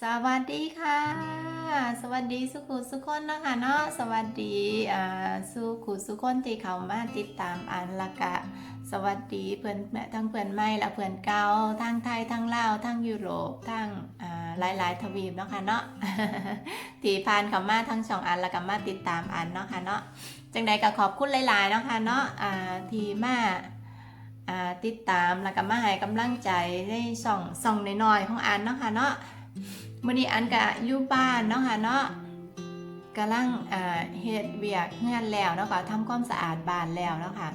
สวัสดีค่ะ สวัสดีสุขุสุคนนะคะเนาะสวัสดีอ่าสุขุสุคนที่เขามาติดตามอันละกะ สวัสดีเพื่อนแม่ทั้งเพื่อนใหม่และเพื่อนเก่าทั้งไทยทั้งลาวทั้งยุโรปทั้งอ่าหลายๆ ทวีปเนาะค่ะเนาะที่ผ่านเขามาทั้งช่องอันละก็มาติดตามอันเนาะค่ะเนาะจังใดก็ขอบคุณหลายๆเนาะค่ะเนาะอ่าที่มาอ่ติดตามแล้วก็มาให้กำลังใจในช่องช่องน้อยๆของอันเนาะค่ะเนาะ มื่อนี้อันกะอยู่บ้านเนาะค่ะเนาะกำลังเฮ็ดเวียกงานแล้วเนาะค่ะทำความสะอาดบ้านแล้วเนาะค่ะ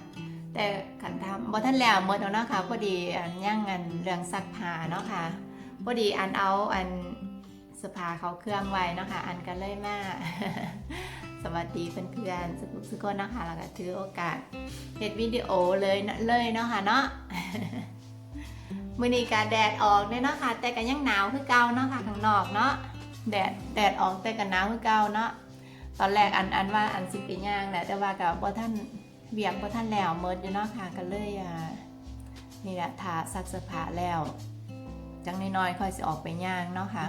แต่ขันทำบ่ทันแล้วหมดแล้วเนาะค่ะพอดีอันย่างงานเรื่องซักผ้าเนาะค่ะพอดีอันเอาอันสอผ้าเขาเครื่องไว้เนาะค่ะอันก็เลยมาสวัสดีเพื่อนๆสุกๆคนเนาะคะแล้วก็ถือโอกาสเฮ็ดวิดีโอเลยนะเลยเนาะค่ะเนาะ มื้อนี้ก็แดดออกเนาะค่ะ แต่ก็ยังหนาวคือเก่าเนาะค่ะข้างนอกเนาะแดดแดดออกแต่ก็หนาวคือเก่าเนาะตอนแรกอันอันว่าอันสิไปย่างแหละแต่ว่าก็บ่ทันเวียกบ่ทันแล้วเมิดอยู่เนาะค่ะก็เลยอ่านี่แหละทาซักสื้อผ้าแล้วจังน้อยๆค่อยสิออกไปย่างเนาะค่ะ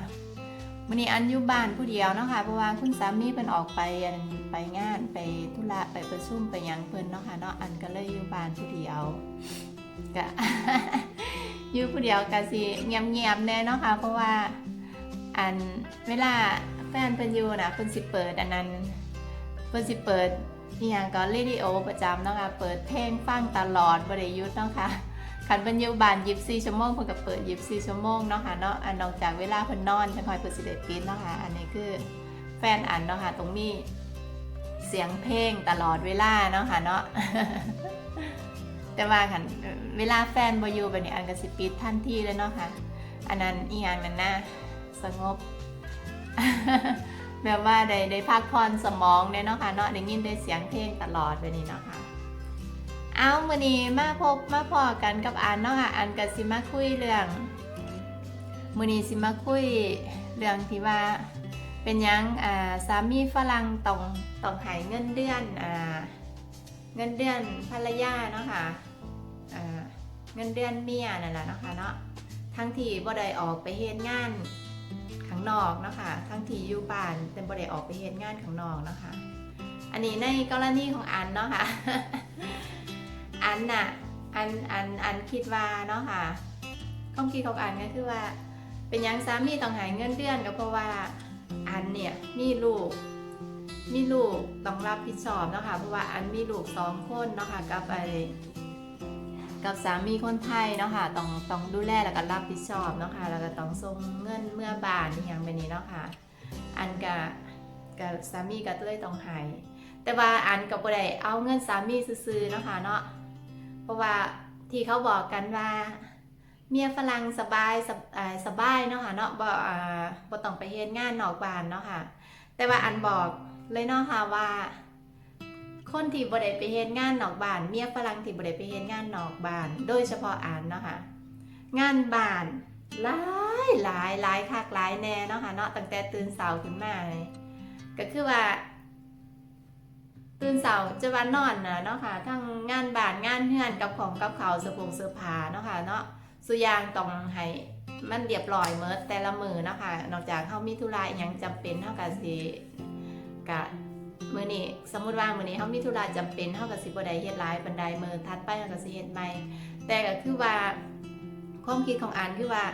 มื้อนี้อันอยู่บ้านผู้เดียวเนาะค่ะเพราะว่าคุณสามีเพิ่นออกไปไปงานไปธุระไปประชุมไปยังเพิ่นเนาะค่ะเนาะอันก็เลยอยู่บ้านผู้เดียวก็ อยู่ผู้เดียวก็สิเงียบๆแน่เนาะค่ะ เพราะว่าอันเวลาแฟนเพิ่นอยู่นะเพิ่นสิเปิดอันนั้นเพิ่นสิเปิดอีหยังก็เรดิโอประจำเนาะค่ะเปิดเพลงฟังตลอดบ่ได้หยุดเนาะค่ะคันเพิ่นอยู่บ้าน24ชั่วโมงเพิ่นก็เปิด24ชั่วโมงเนาะค่ะเนาะอันนอกจากเวลาเพิ่นนอนจังคอยเพิ่นสิได้ปิดเนาะค่ะอันนี้คือแฟนอันเนาะค่ะตรงนี้เสียงเพลงตลอดเวลาเนาะค่ะเนาะ แต่ว่าคันเวลาแฟนบอยู่แบบนี้อันก็สิปิดทันทีเลยเนาะค่ะ อันนั้นอีกอย่างนั้นนะสงบ แบบว่าได้ได้พักผ่อนสมองเนี่ยเนาะค่ะเนาะได้ยินได้เสียงเพลงตลอดแบบนี้เนาะค่ะเอามือนี้มาพบมาพอกันกับอันเนาะค่ะอันก็สิมาคุยเรื่องมือนี้สิมาคุยเรื่องที่ว่าเป็นยังอ่าสามีฝรั่งต้องต้องให้เงินเดือนอ่าเงินเดือนภรรยาเนาะค่ะอ่า เงินเดือนเมียนั่นแหละเนาะค่ะเนาะทั้งที่บ่ได้ออกไปเฮ็ดงานข้างนอกเนาะค่ะทั้งที่อยู่บ้านแต่บ่ได้ออกไปเฮ็ดงานข้างนอกเนาะค่ะอันนี้ในกรณีของอันเนาะค่ะอันน่ะอันอันอันคิดว่าเนาะค่ะความคิดของอันก็คือว่า เป็นยังสามีต้องหายเงินเดือนก็เพราะว่าอันเนี่ยมีลูกมีลูกต้องรับผิดชอบเนาะค่ะเพราะว่าอันมีลูกสองคนเนาะค่ะกับไอ กับสามีคนไทยเนาะค่ะต้องต้องดูแลแล้วก็รับผิดชอบเนาะค่ะแล้วก็ต้องส่งเงินเมื่อบานอย่างแบบนี้เนาะค่ะอันกับกับสามีก็เลยต้องหายแต่ว่าอันกับบ่ได้เอาเงินสามีซื้อๆเนาะค่ะเนาะเพราะว่าที่เขาบอกกันว่าเมียฝรั่งสบายสบาสบายเนาะค่ะเนาะบ่อ่าบ่ต้องไปเฮ็ดงานนอกบ้านเนาะค่ะแต่ว่าอันบอกเลยเนาะค่ะว่า คนที่บ่ได้ไปเฮ็ดงานนอกบ้าน เมียฝรั่งที่บ่ได้ไปเฮ็ดงานนอกบ้าน โดยเฉพาะอันเนาะค่ะ งานบ้านหลายหลายหลายคักหลายแน่เนาะค่ะเนาะตั้งแต่ตื่นเช้าขึ้นมาเลยก็คือว่า ตื่นเช้าจะว่านอนนะเนาะค่ะ ทั้งงานบ้านงานเฮือนกับของกับเขาเสื้อผงเสื้อผ้าเนาะค่ะเนาะสุยางต้องให้มันเรียบร้อยเมิดแต่ละมือเนาะค่ะนอกจากเฮามีธุระอหยังจำเป็นเฮาก็สิกะ มื้อนี้สมมุติว่ามื้อนี้เฮามีธุระจำเป็นเฮาก็สิบ่ได้เฮ็ดหลายปานใดมื้อถัดไปเฮาก็สิเฮ็ดใหม่ แต่ก็คือว่าความคิดของอันคือว่า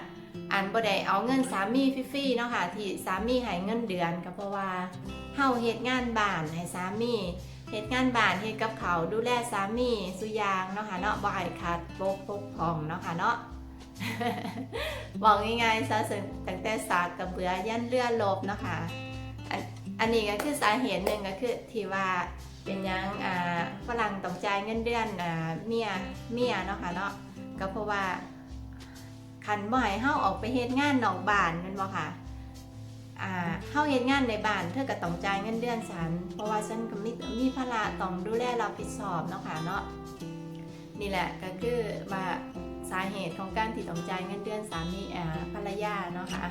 อันบ่ได้เอาเงินสามีฟรีๆเนาะค่ะที่สามีให้เงินเดือนก็เพราะว่าเฮาเฮ็ดงานบ้านให้สามีเฮ็ดงานบ้านเฮ็ดกับเขาดูแลสามีสุยางเนาะค่ะเนาะบ่ให้ขาดปกปกพร่องเนาะค่ะเนาะบอกง่ายๆซะตั้งแต่ศาสตร์กับเบือยันเรือลบเนาะค่ะ อันนี้ก็คือสาเหตุหนึ่งก็คือที่ว่าเป็นยังอ่าฝรั่งต้องจ่ายเงินเดือนอ่าเมียเมียเนาะค่ะเนาะก็เพราะว่าคันบ่ให้เฮาออกไปเฮ็ดงานนอกบ้านแม่นบ่ค่ะอ่าเฮาเฮ็ดงานในบ้านเธอก็ต้องจ่ายเงินเดือนฉันเพราะว่าฉันก็มีมีภาระต้องดูแลรับผิดชอบเนาะค่ะเนาะนี่แหละก็คือว่าสาเหตุของการที่ต้องจ่ายเงินเดือนสามีอ่าภรรยาเนาะค่ะ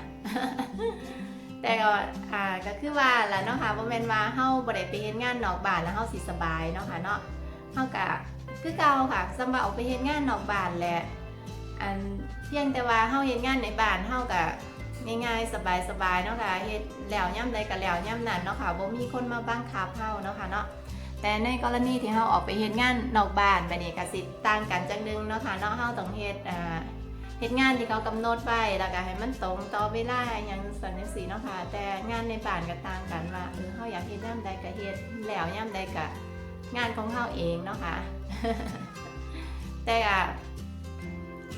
แต่ก็อ่าก็คือว่าแหละเนาะค่ะบ่แม่นว่าเฮาบ่ได้ไปเฮ็ดงานนอกบ้านแล้วเฮาสิสบายเนาะค่ะเนาะเฮาก็คือเก่าค่ะสำหรับออกไปเฮ็ดงานนอกบ้านแหละอันเพียงแต่ว่าเฮาเฮ็ดงานในบ้านเฮาก็ง่ายๆสบายๆเนาะค่ะเฮ็ดแล้วย่ำใดก็แล้วย่ำนั้นเนาะค่ะบ่มีคนมาบังคับเฮาเนาะค่ะเนาะแต่ในกรณีที่เฮาออกไปเฮ็ดงานนอกบ้านแบบนี้ก็สิต่างกันจังนึงเนาะค่ะเนาะเฮาต้องเฮ็ดอ่า เฮ็ดงานที่เขากำหนดไว้แล้วก็ให้มันตรงต่อเวลาหยังสันจังซี่เนาะค่ะ แต่งานในบ้านก็ต่างกันว่าเออเฮาอยากเฮ็ดย่ำใดก็เฮ็ดแล้วย่ำใดก็งานของเฮาเองเนาะค่ะ แต่อะ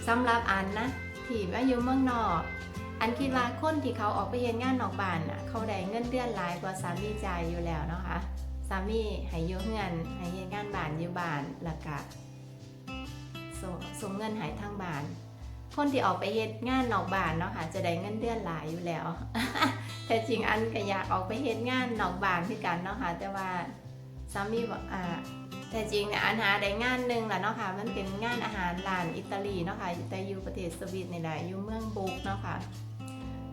สำหรับอันนะที่ว่าอยู่เมืองนอก อันคิดว่าคนที่เขาออกไปเฮ็ดงานนอกบ้านน่ะเขาได้เงินเดือนหลายกว่าสามีจ่ายอยู่แล้วเนาะคะสามีให้อยู่เงินให้เฮ็ดงานบ้านอยู่บ้านแล้วก็ส่งส่งเงินให้ทางบ้าน คนที่ออกไปเฮ็ดงานนอกบ้านเนาะค่ะจะได้เงินเดือนหลายอยู่แล้ว แต่จริงอันก็อยากออกไปเฮ็ดงานนอกบ้านคือกันเนาะค่ะแต่ว่าสามีบอกอ่าแต่จริงเนี่ยอันหาได้งานหนึ่งแหละเนาะค่ะมันเป็นงานอาหารร้านอิตาลีเนาะค่ะแต่อยู่ประเทศสวิตนี่แหละอยู่เมืองบุกเนาะค่ะ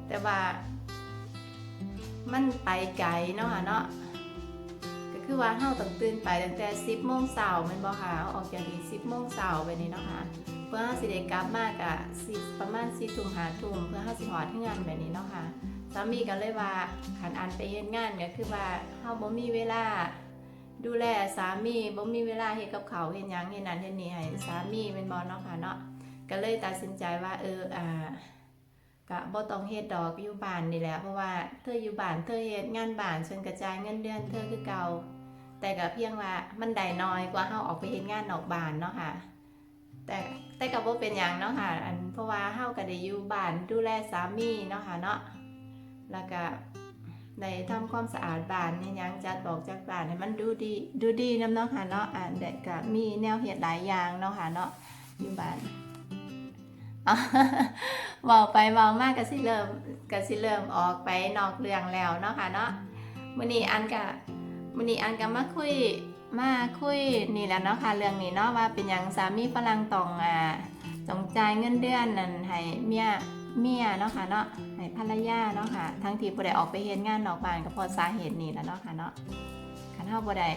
แต่ว่ามันไปไกลเนาะค่ะเนาะก็คือว่าเฮาต้องตื่นไปตั้งแต่10โมงเช้าม่นบ่ค่ะออกจากที่10โมงเช้าไปนี่เนาะค่ะ พื่อเฮาสิได้กลับมากอะ10ประมาณ4ทุ่ม5ทุ่มเพื่อเฮาสิฮอดงานแบบนี้เนาะค่ะสามีก็เลยว่าคันอันไปเฮ็ดงานก็คือว่าเฮาบ่มีเวลา ดูแลสามีบ่มีเวลาเฮ็ดกับเขาเฮ็ดหยังเฮ็ดนั่นเฮ็ดนี่ให้สามีเป็นบ่เนาะค่ะเนาะก็เลยตัดสินใจว่าเอออ่าก็บ่ต้องเฮ็ดดอกอยู่บ้านนี่แหละเพราะว่าเธออยู่บ้านเธอเฮ็ดงานบ้านฉันกระจายเงินเดือนเธอคือเก่าแต่ก็เพียงว่ามันได้น้อยกว่าเฮาออกไปเฮ็ดงานนอกบ้านเนาะค่ะ แต่แต่ก็บ่เป็นหยังเนาะค่ะ อันเพราะว่าเฮาก็ได้อยู่บ้านดูแลสามีเนาะค่ะเนาะแล้วก็ได้ทำความสะอาดบ้านนี่ยังจัดบอกจัดบ้านให้มันดูดีดูดีนำเนาะค่ะเนาะอ่าเด็กก็มีแนวเฮ็ดหลายอย่างเนาะค่ะเนาะอยู่บ้านอ๋อเว้าไปเว้ามากก็สิเริ่มก็สิเริ่มออกไปนอกเรื่องแล้วเนาะค่ะเนาะมื้อนี้อันก็มื้อนี้อันก็มาคุย มาคุยนี่แหละเนาะค่ะเรื่องนี้เนาะว่าเป็นหยังสามีฝรั่งตองอ่าตองจ่ายเงินเดือนนั่นให้เมียเมียเนาะค่ะเนาะให้ภรรยาเนาะค่ะทั้งที่บ่ได้ออกไปเฮ็ดงานนอกบ้านก็เพราะสาเหตุนี้แหละเนาะค่ะเนาะคันเฮาบ่ได้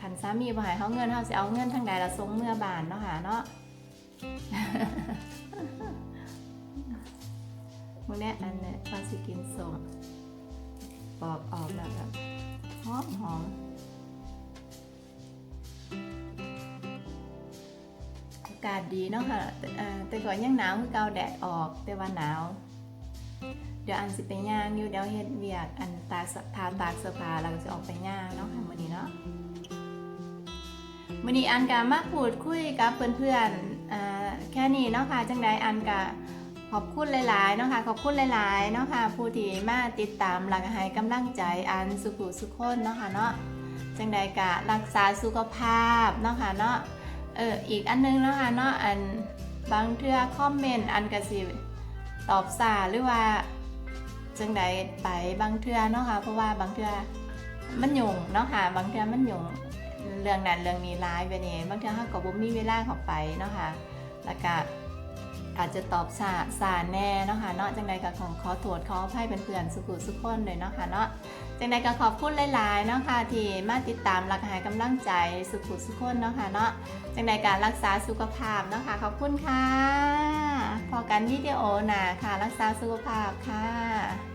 คันสามีบ่ให้เฮาเงินเฮาสิเอาเงินทางใดละส่งเมื่อบ้านเนาะค่ะเนาะมื้อนี้อันนี้ยว่าสิกินส้มปอกออกแล้วแบบหอมหอม อากาศดีเนาะค่ะแต่เอ่อแต่ก่อนยังหนาวคือเกาแดดออกแต่ว่าหนาว เดี๋ยวอันสิไปย่างอยู่เดี๋ยวเฮ็ดเวียกอันตาทาตากเสื้อผ้าแล้วก็จะออกไปย่างเนาะค่ะมื้อนี้เนาะมื้อนี้อันก็มาพูดคุยกับเพื่อนๆแค่นี้เนาะค่ะจังไดอันก็ขอบคุณหลายๆเนาะค่ะขอบคุณหลายๆเนาะค่ะผู้ที่มาติดตามแล้วก็ให้กำลังใจอันสุขุสุขคนเนาะค่ะเนาะ จังไดก็รักษาสุขภาพเนาะค่ะเนาะเอออีกอันนึงเนาะค่ะเนาะอันบางเทื่อคอมเมนต์อันก็สิตอบสาหรือว่าจังใดไปบางเทื่อเนาะค่ะเพราะว่าบางเทื่อมันหยุ่งเนาะค่ะบางเทื่อมันหยุ่งเรื่องนั้นเรื่องนี้ร้ายไปเนี่ยบางเทื่อเขาก็บ่มีเวลาเข้าไปเนาะค่ะแล้วก็ อาจจะตอบสาสาแน่เนาะค่ะเนาะจังใดก็ขอขอโทษขออภัยเป็นเพื่อนๆสุขุสุขคนเลยเนาะค่ะเนาะจังใดก็ขอบคุณหลายๆเนาะค่ะที่มาติดตามรักหายกำลังใจสุขุสุขคนเนาะค่ะเนาะจังใดการรักษาสุขภาพเนาะค่ะขอบคุณค่ะ พอกันวิดีโอหนาค่ะรักษาสุขภาพค่ะ